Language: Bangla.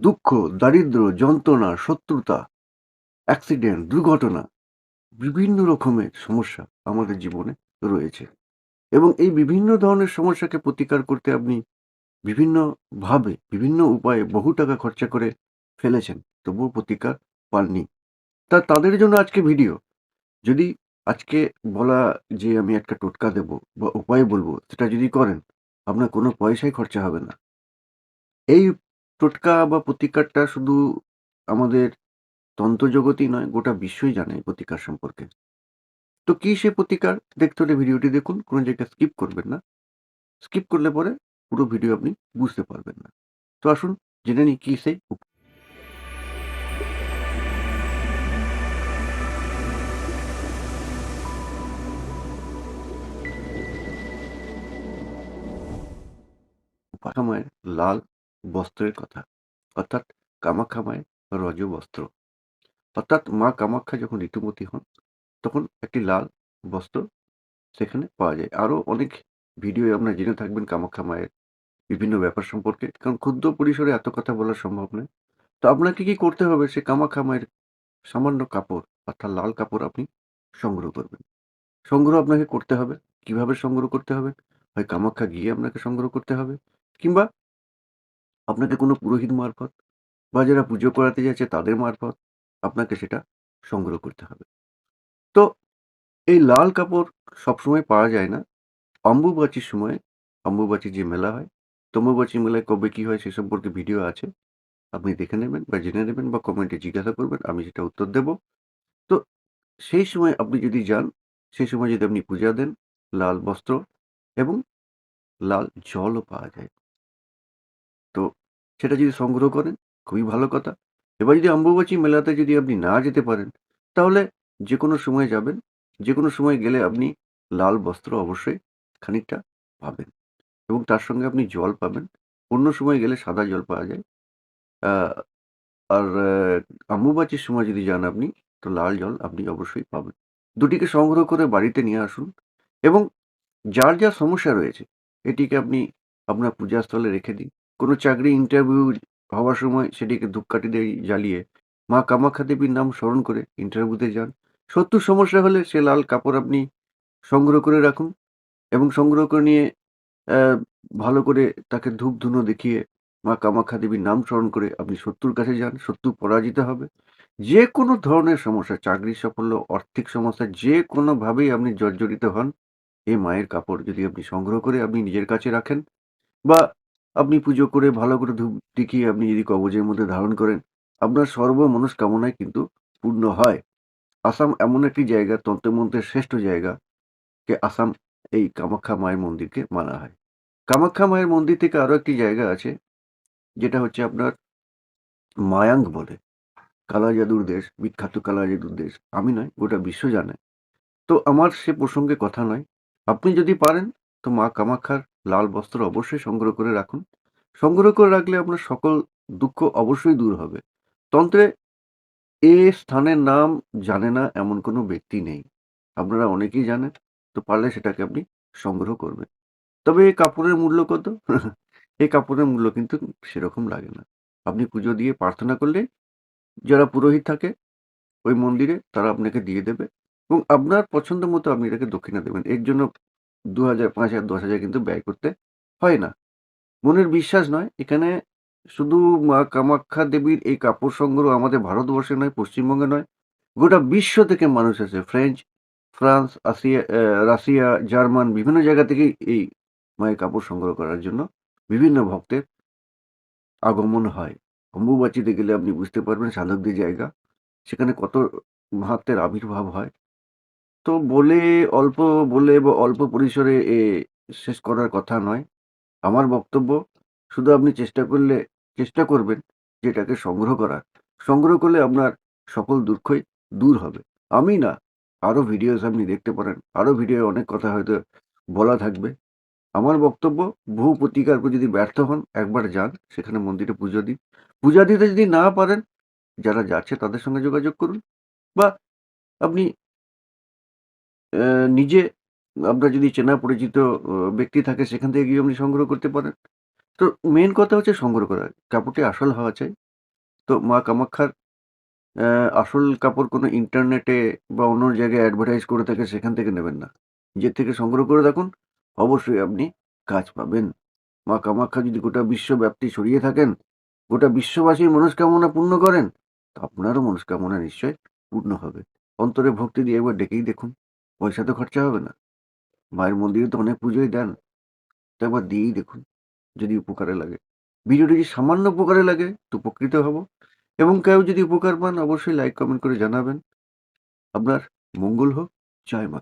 দুঃখ, দারিদ্র, যন্ত্রণা, শত্রুতা অ্যাক্সিডেন্ট দুর্ঘটনা, বিভিন্ন রকমের সমস্যা আমাদের জীবনে রয়েছে। এবং এই বিভিন্ন ধরনের সমস্যাকে প্রতিকার করতে আপনি বিভিন্নভাবে, বিভিন্ন উপায়ে বহু টাকা খরচা করে ফেলেছেন, তবুও প্রতিকার পাননি। তা তাদের জন্য আজকে ভিডিও। যদি আজকে বলা যে আমি একটা টোটকা দেব বা উপায় বলব, সেটা যদি করেন, আপনার কোনো পয়সাই খরচা হবে না। এই টোটকা বা প্রতিকারটা শুধু আমাদের তন্ত্রজগতই নয়, গোটা বিশ্বই জানে প্রতিকার সম্পর্কে। তো কি সে প্রতিকার? দেখতে হলে ভিডিওটি দেখুন, কোনো জায়গায় স্কিপ করবেন না। স্কিপ করলে পরে পুরো ভিডিও আপনি বুঝতে পারবেন না। তো আসুন, জেনে নিই কি সেই মায়ের লাল বস্ত্রের কথা। অর্থাৎ কামাখ্যা মায়ের রজ বস্ত্র। অর্থাৎ মা কামাখ্যা যখন ঋতুমতী হন, তখন একটি লাল বস্ত্র সেখানে পাওয়া যায়। আরও অনেক ভিডিও আপনারা জেনে থাকবেন কামাখ্যা মায়ের বিভিন্ন ব্যাপার সম্পর্কে। কারণ ক্ষুদ্র পরিসরে এত কথা বলা সম্ভব নয়। তো আপনাকে কি করতে হবে? সে কামাখ্যা মায়ের সামান্য কাপড়, অর্থাৎ লাল কাপড় আপনি সংগ্রহ করবেন। সংগ্রহ আপনাকে করতে হবে। কীভাবে সংগ্রহ করতে হবে? হয় কামাখ্যা গিয়ে আপনাকে সংগ্রহ করতে হবে? কিংবা আপনাকে কোনো পুরোহিত মারফত বা যারা পুজো করাতে যাচ্ছে তাদের মারফত আপনাকে সেটা সংগ্রহ করতে হবে। তো এই লাল কাপড় সবসময় পাওয়া যায় না। অম্বুবাচীর সময় অম্বুবাচী যে মেলা হয় তো অম্বুবাচী মেলায় কবে কি হয় সে সম্পর্কে ভিডিও আছে। আপনি দেখে নেবেন বা জেনে নেবেন বা কমেন্টে জিজ্ঞাসা করবেন, আমি সেটা উত্তর দেব। তো সেই সময় আপনি যদি যান, সেই সময় যদি আপনি পূজা দেন, লাল বস্ত্র এবং লাল জলও পাওয়া যায়। সেটা যদি সংগ্রহ করেন, খুবই ভালো কথা। এবার যদি অম্বুবাচী মেলাতে যদি আপনি না যেতে পারেন, তাহলে যে কোনো সময় যাবেন যে কোনো সময় গেলে আপনি লাল বস্ত্র অবশ্যই খানিকটা পাবেন এবং তার সঙ্গে আপনি জল পাবেন। অন্য সময় গেলে সাদা জল পাওয়া যায়। আর অম্বুবাচীর সময় যদি যান আপনি, তো লাল জল আপনি অবশ্যই পাবেন। দুটিকে সংগ্রহ করে বাড়িতে নিয়ে আসুন এবং যার যা সমস্যা রয়েছে, এটিকে আপনি আপনার পূজাস্থলে রেখে দিন। কোনো চাকরি ইন্টারভিউ হওয়ার সময় সেটিকে ধূপকাঠি দিয়ে জ্বালিয়ে মা কামাখ্যা দেবীর নাম স্মরণ করে ইন্টারভিউতে যান। সত্যি সমস্যা হলে সে লাল কাপড় আপনি সংগ্রহ করে রাখুন এবং সংগ্রহ করে নিয়ে ভালো করে তাকে ধূপ ধুনো দেখিয়ে মা কামাখ্যা দেবীর নাম স্মরণ করে আপনি শত্রুর কাছে যান। শত্রু পরাজিত হবে। যে কোনো ধরনের সমস্যা, চাকরির সাফল্য, আর্থিক সমস্যা, যে কোনোভাবেই আপনি জর্জরিত হন, এই মায়ের কাপড় যদি আপনি সংগ্রহ করে আপনি নিজের কাছে রাখেন বা আপনি পুজো করে ভালো করে ধূপ দেখিয়ে আপনি যদি কবজের মধ্যে ধারণ করেন, আপনার সর্ব মনস্কামনায় কিন্তু পূর্ণ হয়। আসাম এমন একটি জায়গা, তন্ত্রমন্ত্রের শ্রেষ্ঠ জায়গা কে আসাম এই কামাখ্যা মায়ের মন্দিরকে মানা হয়। কামাখ্যা মায়ের মন্দির থেকে আরও একটি জায়গা আছে, যেটা হচ্ছে আপনার মায়াঙ্ক বলে। কালা জাদুর দেশ, বিখ্যাত কালা জাদুর দেশ। আমি নয়, গোটা বিশ্ব জানে। তো আমার সে প্রসঙ্গে কথা নয়। আপনি যদি পারেন তো মা কামাখ্যার লাল বস্ত্র অবশ্যই সংগ্রহ করে রাখুন। সংগ্রহ করে রাখলে আপনার সকল দুঃখ অবশ্যই দূর হবে। তন্ত্রে এ স্থানের নাম জানে না এমন কোনো ব্যক্তি নেই। আপনারা অনেকেই জানেন, তো পারলে সেটাকে আপনি সংগ্রহ করবেন। তবে এই কাপড়ের মূল্য কত? এই কাপড়ের মূল্য কিন্তু সেরকম লাগে না। আপনি পুজো দিয়ে প্রার্থনা করলে যারা পুরোহিত থাকে, ওই মন্দিরে তারা আপনাকে দিয়ে দেবে এবং আপনার পছন্দ মতো আপনি এটাকে দক্ষিণা দেবেন। এর জন্য দু হাজার পাঁচ হাজার, দশ হাজার কিন্তু ব্যয় করতে হয় না। মনের বিশ্বাস নয়, এখানে শুধু মা কামাখ্যা দেবীর এই কাপড় সংগ্রহ আমাদের ভারতবর্ষে নয়, পশ্চিমবঙ্গে নয়, গোটা বিশ্ব থেকে মানুষ আছে French, France, Asia Russia, German, বিভিন্ন জায়গা থেকে এই মায়ের কাপড় সংগ্রহ করার জন্য বিভিন্ন ভক্তের আগমন হয়। অম্বুবাচিতে গেলে আপনি বুঝতে পারবেন সাধকদের জায়গা, সেখানে কত মাহাত্মের আবির্ভাব হয়। তো বলে অল্প, বলে বা অল্প পরিসরে এ শেষ করার কথা নয়। আমার বক্তব্য, শুধু আপনি চেষ্টা করলে, চেষ্টা করবেন যেটাকে সংগ্রহ করার। সংগ্রহ করলে আপনার সকল দুঃখই দূর হবে। আমি না আরও ভিডিওস আপনি দেখতে পারেন। আরও ভিডিও অনেক কথা হয়তো বলা থাকবে। আমার বক্তব্য বহু প্রতিকার করে যদি ব্যর্থ হন, একবার যান, সেখানে মন্দিরে পুজো দিন। পূজা দিতে যদি না পারেন, যারা যাচ্ছে তাদের সঙ্গে যোগাযোগ করুন। বা আপনি নিজে আপনার যদি চেনা পরিচিত ব্যক্তি থাকে সেখান থেকে গিয়ে আপনি সংগ্রহ করতে পারেন তো মেন কথা হচ্ছে সংগ্রহ করা কাপড়টি আসল হওয়া চাই তো মা অ্যা আসল কাপড় কোনো ইন্টারনেটে বা অন্য জায়গায় অ্যাডভার্টাইজ করে থাকে সেখান থেকে নেবেন না। নিজের থেকে সংগ্রহ করে রাখুন। অবশ্যই আপনি কাজ পাবেন। মা কামাখ্যা যদি গোটা বিশ্বব্যাপী ছড়িয়ে থাকেন, গোটা বিশ্ববাসীর মনস্কামনা পূর্ণ করেন, তো আপনারও মনস্কামনা নিশ্চয় পূর্ণ হবে। অন্তরে ভক্তি দিয়ে একবার ডেকেই দেখুন। পয়সা তো খরচা হবে না। মায়ের মন্দিরে তো অনেক পুজোই দেন। তো একবার দিয়েই দেখুন, যদি উপকারে লাগে। ভিডিওটি যদি সামান্য উপকারে লাগে তো উপকৃত হব এবং কেউ যদি উপকার পান অবশ্যই লাইক কমেন্ট করে জানাবেন। আপনার মঙ্গল হোক। জয় মা